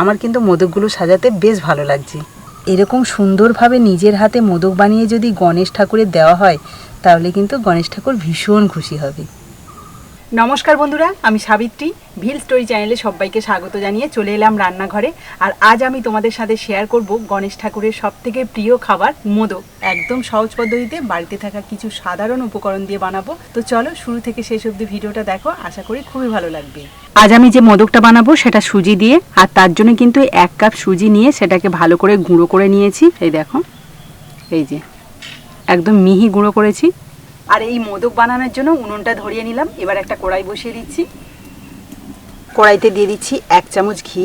আমার কিন্তু মোদকগুলো সাজাতে বেশ ভালো লাগছে। এরকম সুন্দরভাবে নিজের হাতে মোদক বানিয়ে যদি গণেশ ঠাকুরের দেওয়া হয়, তাহলে কিন্তু গণেশ ঠাকুর ভীষণ খুশি হবে। নমস্কার বন্ধুরা, আমি সাবিত্রী। ভিল স্টোরি চ্যানেলে সবাইকে স্বাগত জানিয়ে চলে এলাম রান্নাঘরে। আর আজ আমি তোমাদের সাথে শেয়ার করব গণেশ ঠাকুরের সব থেকে প্রিয় খাবার মোদক। একদম সহজ পদ্ধতিতে বাড়িতে থাকা কিছু সাধারণ উপকরণ দিয়ে বানাবো। তো চলো শুরু থেকে শেষ অবধি ভিডিওটা দেখো, আশা করি খুবই ভালো লাগবে। আজ আমি যে মোদকটা বানাবো সেটা সুজি দিয়ে, আর তার জন্য কিন্তু এক কাপ সুজি নিয়ে সেটাকে ভালো করে গুঁড়ো করে নিয়েছি। এই দেখো, এই যে, একদম মিহি গুঁড়ো করেছি। আর এই মোদক বানানোর জন্য উনুনটা ধরিয়ে নিলাম। এবার একটা কড়াই বসিয়ে দিচ্ছি। কড়াইতে দিয়ে দিচ্ছি এক চামচ ঘি।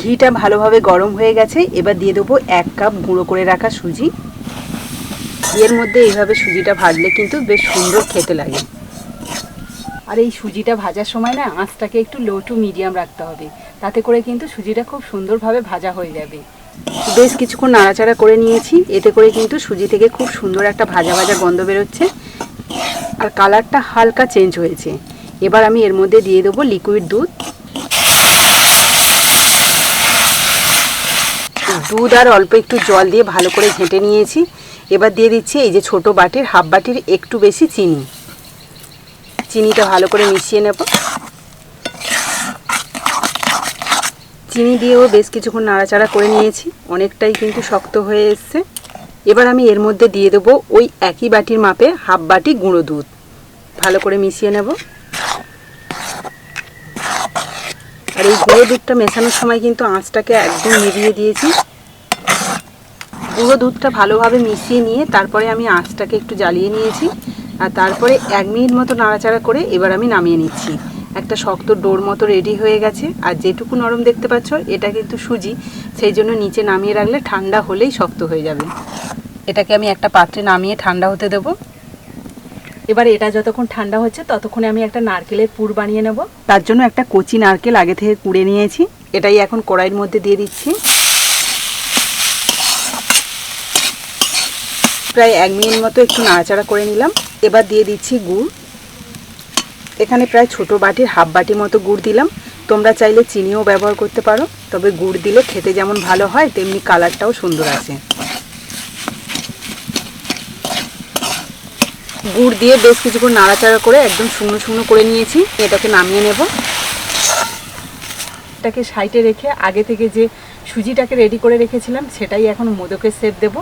ঘিটা ভালোভাবে গরম হয়ে গেছে। এবার দিয়ে দেবো এক কাপ গুঁড়ো করে রাখা সুজি। এর মধ্যে এইভাবে সুজিটা ভাজলে কিন্তু বেশ সুন্দর খেতে লাগে। আর এই সুজিটা ভাজার সময় না আঁচটাকে একটু লো টু মিডিয়াম রাখতে হবে। তাতে করে কিন্তু সুজিটা খুব সুন্দরভাবে ভাজা হয়ে যাবে। বেশ কিছুক্ষণ নাড়াচাড়া করে নিয়েছি। এতে করে কিন্তু সুজি থেকে খুব সুন্দর একটা ভাজা ভাজা গন্ধ বেরোচ্ছে। আর কালারটা হালকা চেঞ্জ হয়েছে। এবার আমি এর মধ্যে দিয়ে দেবো লিকুইড দুধ। দুধ আর অল্প একটু জল দিয়ে ভালো করে ঘেঁটে নিয়েছি। এবার দিয়ে দিচ্ছি এই যে ছোট বাটির, হাফ বাটির একটু বেশি চিনি। চিনিটা ভালো করে মিশিয়ে নেব। চিনি দিয়েও বেশ কিছুক্ষণ নাড়াচাড়া করে নিয়েছি, অনেকটাই কিন্তু শক্ত হয়ে এসছে। এবার আমি এর মধ্যে দিয়ে দেবো ওই একই বাটির মাপে হাফ বাটি গুঁড়ো দুধ। ভালো করে মিশিয়ে নেব। আর এই গুঁড়ো দুধটা মেশানোর সময় কিন্তু আঁচটাকে একদম নিভিয়ে দিয়েছি। গুঁড়ো দুধটা ভালোভাবে মিশিয়ে নিয়ে তারপরে আমি আঁচটাকে একটু জ্বালিয়ে নিয়েছি। আর তারপরে এক মিনিট মতো নাড়াচাড়া করে এবার আমি নামিয়ে নিচ্ছি। একটা শক্ত ডোর মতো রেডি হয়ে গেছে। আর যেটুকু নরম দেখতে পাচ্ছ, এটা কিন্তু সুজি। সেই জন্য নিচে নামিয়ে রাখলে ঠান্ডা হলেই শক্ত হয়ে যাবে। এটাকে আমি একটা পাত্রে নামিয়ে ঠান্ডা হতে দেবো। এবার এটা যতক্ষণ ঠান্ডা হচ্ছে, ততক্ষণে আমি একটা নারকেলের পুর বানিয়ে নেব। তার জন্য একটা কচি নারকেল আগে থেকে কুড়ে নিয়েছি। এটাই এখন কড়াইয়ের মধ্যে দিয়ে দিচ্ছি। প্রায় এক মিনিট মতো একটু নাড়াচাড়া করে নিলাম। এবার দিয়ে দিচ্ছি গুড়। এখানে প্রায় ছোট বাটির হাফ বাটি মতো গুড় দিলাম। তোমরা চাইলে চিনিও ব্যবহার করতে পারো, তবে গুড় দিলে খেতে যেমন ভালো হয়, তেমনি কালারটাও সুন্দর আসে। গুড় দিয়ে বেশ কিছুক্ষণ নাড়াচাড়া করে একদম শুকনো শুকনো করে নিয়েছি। এটাকে নামিয়ে নেব। এটাকে সাইডে রেখে আগে থেকে যে সুজিটাকে রেডি করে রেখেছিলাম, সেটাই এখন মোদকের সেপ দেব।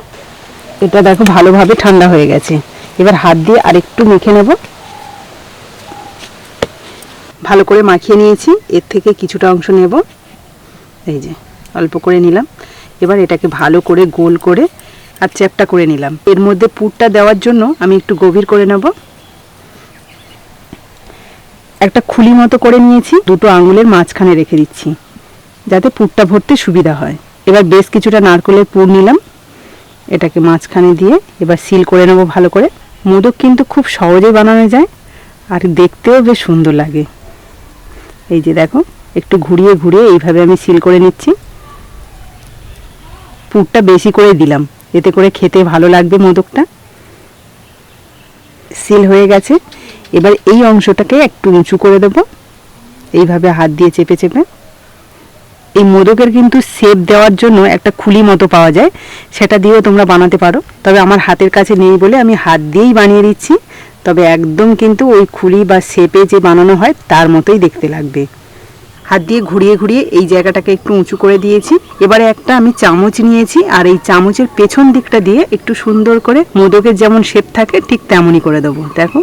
এটা দেখো ভালোভাবে ঠান্ডা হয়ে গেছে। এবার হাত দিয়ে আরেকটু মেখে নেব। ভালো করে মাখিয়ে নিয়েছি। এর থেকে কিছুটা অংশ নেব। এই যে, অল্প করে নিলাম। এবার এটাকে ভালো করে গোল করে আর চ্যাপটা করে নিলাম। এর মধ্যে পুরটা দেওয়ার জন্য আমি একটু গভীর করে নেব। একটা খুলি মতো করে নিয়েছি। দুটো আঙুলের মাঝখানে রেখে দিচ্ছি। যাতে পুরটা ভরতে সুবিধা হয়। এবার বেশ কিছুটা নারকলের পুর নিলাম। এটাকে মাঝখানে দিয়ে এবার সিল করে নেব ভালো করে। মোদক কিন্তু খুব সহজেই বানানো যায় আর দেখতেও বেশ সুন্দর লাগে। এই যে দেখো, একটু ঘুরিয়ে ঘুরিয়ে এইভাবে আমি সিল করে নিচ্ছি। পুরটা বেশি করে দিলাম, এতে করে খেতে ভালো লাগবে মোদকটা। সিল হয়ে গেছে। এবার এই অংশটাকে একটু উঁচু করে দেবো। এইভাবে হাত দিয়ে চেপে চেপে। এই মোদকের কিন্তু শেপ দেওয়ার জন্য একটা খুলি মতো পাওয়া যায়, সেটা দিয়েও তোমরা বানাতে পারো। তবে আমার হাতের কাছে নেই বলে আমি হাত দিয়েই বানিয়ে দিচ্ছি। তবে একদম কিন্তু ওই খুলি বা শেপে যে বানানো হয়, তার মতোই দেখতে লাগবে। হাত দিয়ে ঘুরিয়ে ঘুরিয়ে এই জায়গাটাকে একটু উঁচু করে দিয়েছি। এবারে একটা আমি চামচ নিয়েছি, আর এই চামচের পেছন দিকটা দিয়ে একটু সুন্দর করে মোদকের যেমন শেপ থাকে, ঠিক তেমনই করে দেবো। দেখো।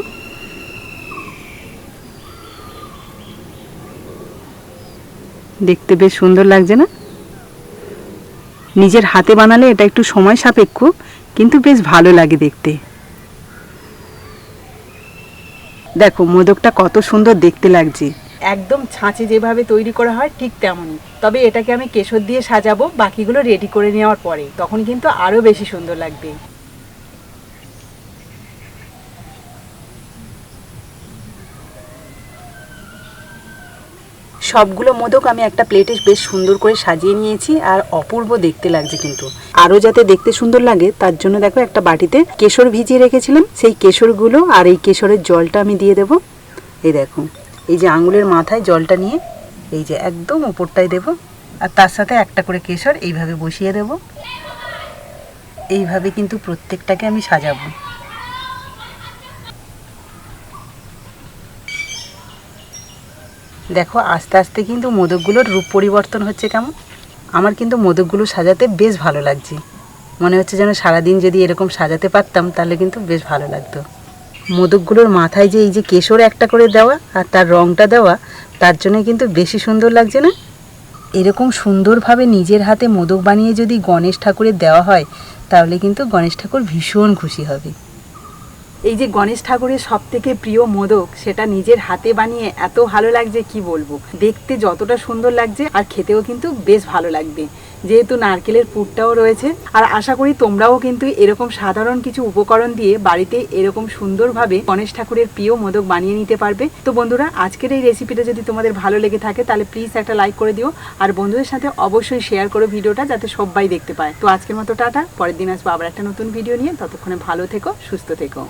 দেখতে বেশ সুন্দর লাগছে না? নিজের হাতে বানালে এটা একটু সময় সাপেক্ষ, কিন্তু বেশ ভালো লাগে দেখতে। দেখো, মোদকটা কত সুন্দর দেখতে লাগছে। একদম ছাঁচে যেভাবে তৈরি করা হয়, ঠিক তেমনই। তবে এটাকে আমি কেশর দিয়ে সাজাবো, বাকিগুলো রেডি করে নেওয়ার পরে। তখন কিন্তু আরও বেশি সুন্দর লাগবে। সবগুলো মোদক আমি একটা প্লেটে বেশ সুন্দর করে সাজিয়ে নিয়েছি আর অপূর্ব দেখতে লাগছে কিন্তু। আরও যাতে দেখতে সুন্দর লাগে, তার জন্য দেখো একটা বাটিতে কেশর ভিজিয়ে রেখেছিলাম। সেই কেশরগুলো আর এই কেশরের জলটা আমি দিয়ে দেবো। এই দেখো, এই যে আঙুলের মাথায় জলটা নিয়ে এই যে একদম ওপরটায় দেব। আর তার সাথে একটা করে কেশর এইভাবে বসিয়ে দেব। এইভাবে কিন্তু প্রত্যেকটাকে আমি সাজাবো। দেখো, আস্তে আস্তে কিন্তু মোদকগুলোর রূপ পরিবর্তন হচ্ছে কেমন? আমার কিন্তু মোদকগুলো সাজাতে বেশ ভালো লাগছে। মনে হচ্ছে যেন সারাদিন যদি এরকম সাজাতে পারতাম, তাহলে কিন্তু বেশ ভালো লাগতো। মোদকগুলোর মাথায় যে এই যে কেশর একটা করে দেওয়া আর তার রঙটা দেওয়া, তার জন্য কিন্তু বেশি সুন্দর লাগছে না? এরকম সুন্দরভাবে নিজের হাতে মোদক বানিয়ে যদি গণেশ ঠাকুরের দেওয়া হয়, তাহলে কিন্তু গণেশ ঠাকুর ভীষণ খুশি হবে। এই যে গণেশ ঠাকুরের সব থেকে প্রিয় মোদক, সেটা নিজের হাতে বানিয়ে এত ভালো লাগছে, কি বলব? দেখতে যতটা সুন্দর লাগছে, আর খেতেও কিন্তু বেশ ভালো লাগবে। যেহেতু নারকেলের পুরটাও রয়েছে, আর আশা করি তোমরাও কিন্তু এরকম সাধারণ কিছু উপকরণ দিয়ে বাড়িতে এরকম সুন্দরভাবে গণেশ ঠাকুরের প্রিয় মোদক বানিয়ে নিতে পারবে। তো বন্ধুরা, আজকের এই রেসিপিটা যদি তোমাদের ভালো লেগে থাকে, তাহলে প্লিজ একটা লাইক করে দিও, আর বন্ধুদের সাথে অবশ্যই শেয়ার করো ভিডিওটা, যাতে সবাই দেখতে পায়। তো আজকের মতো টাটা, পরের দিন আসব আবার একটা নতুন ভিডিও নিয়ে। ততক্ষণে ভালো থেকো, সুস্থ থেকো।